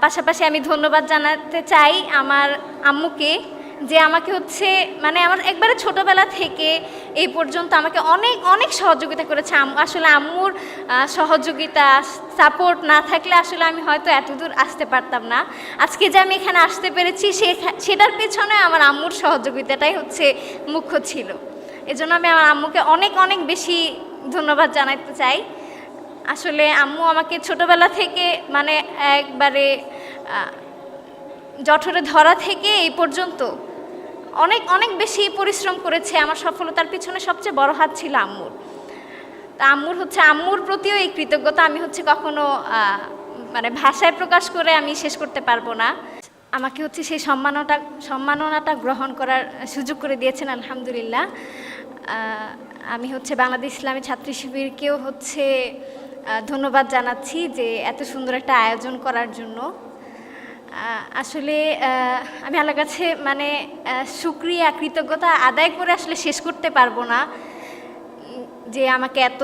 পাশাপাশি আমি ধন্যবাদ জানাতে চাই আমার আম্মুকে যে আমাকে হচ্ছে মানে আমার একবারে ছোটবেলা থেকে এই পর্যন্ত আমাকে অনেক অনেক সহযোগিতা করেছে আসলে আম্মুর সহযোগিতা সাপোর্ট না থাকলে আসলে আমি হয়তো এতদূর আসতে পারতাম না। আজকে যে আমি এখানে আসতে পেরেছি, সে- সেটার পেছনে আমার আম্মুর সহযোগিতাটাই হচ্ছে মুখ্য ছিল। এজন্য আমি আমার আম্মুকে অনেক অনেক বেশি ধন্যবাদ জানাতে চাই। আসলে আম্মু আমাকে ছোটবেলা থেকে মানে একবারে জঠরে ধরা থেকে এই পর্যন্ত অনেক অনেক বেশি পরিশ্রম করেছে। আমার সফলতার পিছনে সবচেয়ে বড় হাত ছিল আম্মুর। তা আম্মুর হচ্ছে, আম্মুর প্রতিও এই কৃতজ্ঞতা আমি হচ্ছে কখনো মানে ভাষায় প্রকাশ করে আমি শেষ করতে পারব না। আমাকে হচ্ছে সেই সম্মানটা, সম্মাননাটা গ্রহণ করার সুযোগ করে দিয়েছেন, আলহামদুলিল্লাহ। আমি হচ্ছে বাংলাদেশ ইসলামী ছাত্রী শিবিরকেও হচ্ছে ধন্যবাদ জানাচ্ছি যে এত সুন্দর একটা আয়োজন করার জন্য। আসলে আমি আল্লাহর কাছে মানে সুক্রিয়া কৃতজ্ঞতা আদায় করে আসলে শেষ করতে পারব না, যে আমাকে এত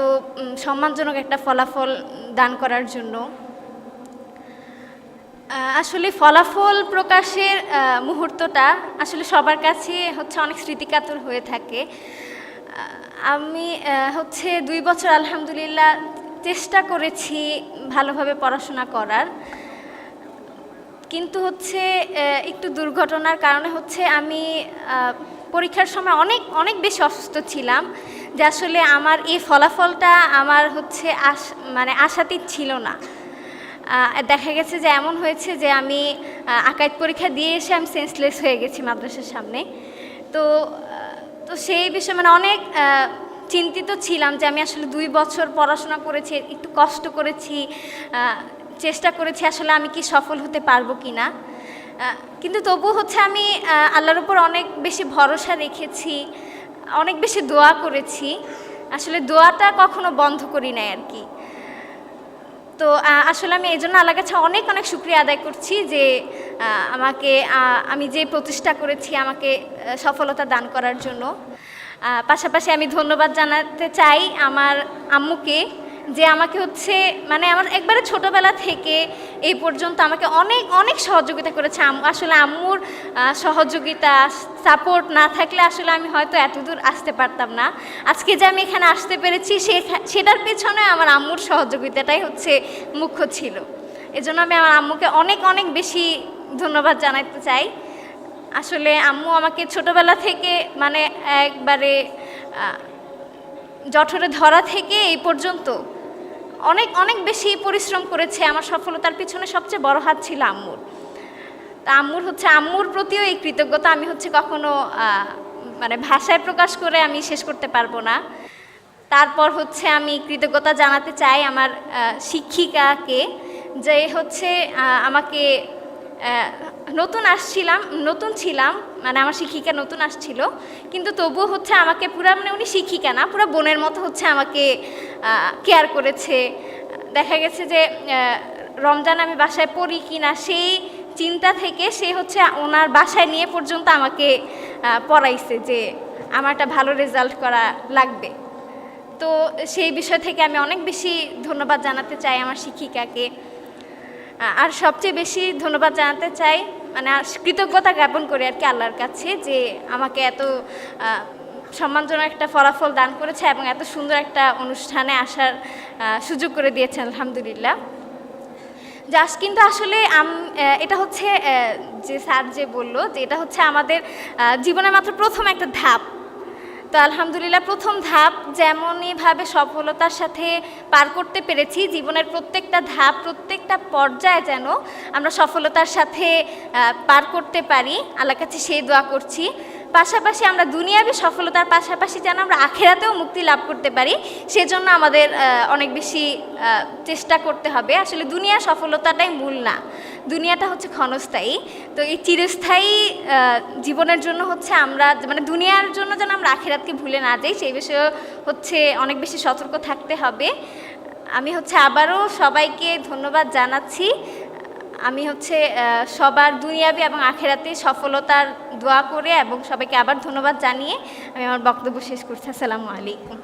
সম্মানজনক একটা ফলাফল দান করার জন্য। আসলে ফলাফল প্রকাশের মুহূর্তটা আসলে সবার কাছে হচ্ছে অনেক স্মৃতিকাতর হয়ে থাকে। আমি হচ্ছে দুই বছর আলহামদুলিল্লাহ চেষ্টা করেছি ভালোভাবে পড়াশোনা করার। কিন্তু হচ্ছে একটু দুর্ঘটনার কারণে হচ্ছে আমি পরীক্ষার সময় অনেক অনেক বেশি অসুস্থ ছিলাম যে আসলে আমার এই ফলাফলটা আমার হচ্ছে আশ মানে আশাতীত ছিল না। দেখা গেছে যে এমন হয়েছে যে আমি আহ, আকাইদ পরীক্ষা দিয়ে এসে আমি সেন্সলেস হয়ে গেছি মাদ্রাসার সামনে। তো তো সেই বিষয়ে মানে অনেক চিন্তিত ছিলাম যে আমি আসলে দুই বছর পড়াশোনা করেছি, একটু কষ্ট করেছি চেষ্টা করেছি আসলে আমি কি সফল হতে পারব কি না কিন্তু তবু হচ্ছে আমি আল্লাহর উপর অনেক বেশি ভরসা রেখেছি, অনেক বেশি দোয়া করেছি। আসলে দোয়াটা কখনো বন্ধ করি নাই আর কি। তো আসলে আমি এই জন্য আল্লাহ কাছে অনেক অনেক শুক্রিয়া আদায় করছি যে আমাকে আমি যে প্রতিষ্ঠা করেছি আমাকে সফলতা দান করার জন্য। পাশাপাশি আমি ধন্যবাদ জানাতে চাই আমার আম্মুকে যে আমাকে হচ্ছে মানে আমার একবারে ছোটবেলা থেকে এই পর্যন্ত আমাকে অনেক অনেক সহযোগিতা করেছে আসলে আম্মুর সহযোগিতা সাপোর্ট না থাকলে আসলে আমি হয়তো এতদূর আসতে পারতাম না। আজকে যে আমি এখানে আসতে পেরেছি, সে- সেটার পেছনে আমার আম্মুর সহযোগিতাটাই হচ্ছে মুখ্য ছিল। এজন্য আমি আমার আম্মুকে অনেক অনেক বেশি ধন্যবাদ জানাতে চাই। আসলে আম্মু আমাকে ছোটবেলা থেকে মানে একবারে জঠরে ধরা থেকে এই পর্যন্ত অনেক অনেক বেশি পরিশ্রম করেছে। আমার সফলতার পিছনে সবচেয়ে বড় হাত ছিল আম্মুর। তা আম্মুর হচ্ছে, আম্মুর প্রতিও এই কৃতজ্ঞতা। আমি হচ্ছে কখনো মানে ভাষায় প্রকাশ করে আমি শেষ করতে পারব না। তারপর হচ্ছে আমি কৃতজ্ঞতা জানাতে চাই আমার শিক্ষিকাকে যে হচ্ছে আমাকে নতুন আসছিলাম, নতুন ছিলাম মানে আমার শিক্ষিকা নতুন আসছিল, কিন্তু তবুও হচ্ছে আমাকে পুরো মানে উনি শিক্ষিকা না, পুরো বোনের মতো হচ্ছে আমাকে কেয়ার করেছে। দেখা গেছে যে রমজান আমি বাসায় পড়ি কি না সেই চিন্তা থেকে সে হচ্ছে ওনার বাসায় নিয়ে পর্যন্ত আমাকে পড়াইছে যে আমারটা ভালো রেজাল্ট করা লাগবে। তো সেই বিষয় থেকে আমি অনেক বেশি ধন্যবাদ জানাতে চাই আমার শিক্ষিকাকে। আর সবচেয়ে বেশি ধন্যবাদ জানাতে চাই মানে কৃতজ্ঞতা জ্ঞাপন করি আর কি আল্লাহর কাছে যে আমাকে এত সম্মানজনক একটা ফলাফল দান করেছে এবং এত সুন্দর একটা অনুষ্ঠানে আসার সুযোগ করে দিয়েছে আলহামদুলিল্লাহ। জাস, কিন্তু আসলে এটা হচ্ছে যে স্যার যে বলল যে এটা হচ্ছে আমাদের জীবনের মাত্র প্রথম একটা ধাপ। তো আলহামদুলিল্লাহ প্রথম ধাপ যেমনইভাবে সফলতার সাথে পার করতে পেরেছি, জীবনের প্রত্যেকটা ধাপ, প্রত্যেকটা পর্যায়ে যেন আমরা সফলতার সাথে পার করতে পারি। আল্লাহর কাছে সেই দোয়া করছি। পাশাপাশি আমরা দুনিয়াবি সফলতার পাশাপাশি যেন আমরা আখেরাতেও মুক্তি লাভ করতে পারি, সেজন্য আমাদের অনেক বেশি চেষ্টা করতে হবে। আসলে দুনিয়ার সফলতাটাই মূল না। দুনিয়াটা হচ্ছে ক্ষণস্থায়ী। তো এই চিরস্থায়ী জীবনের জন্য হচ্ছে আমরা মানে দুনিয়ার জন্য যেন আমরা আখেরাতকে ভুলে না যাই, সেই বিষয়ে হচ্ছে অনেক বেশি সতর্ক থাকতে হবে। আমি হচ্ছে আবারও সবাইকে ধন্যবাদ জানাচ্ছি। আমি হচ্ছে সবার দুনিয়াবি এবং আখেরাতে সফলতার দোয়া করে এবং সবাইকে আবার ধন্যবাদ জানিয়ে আমি আমার বক্তব্য শেষ করছি। আসসালামু আলাইকুম।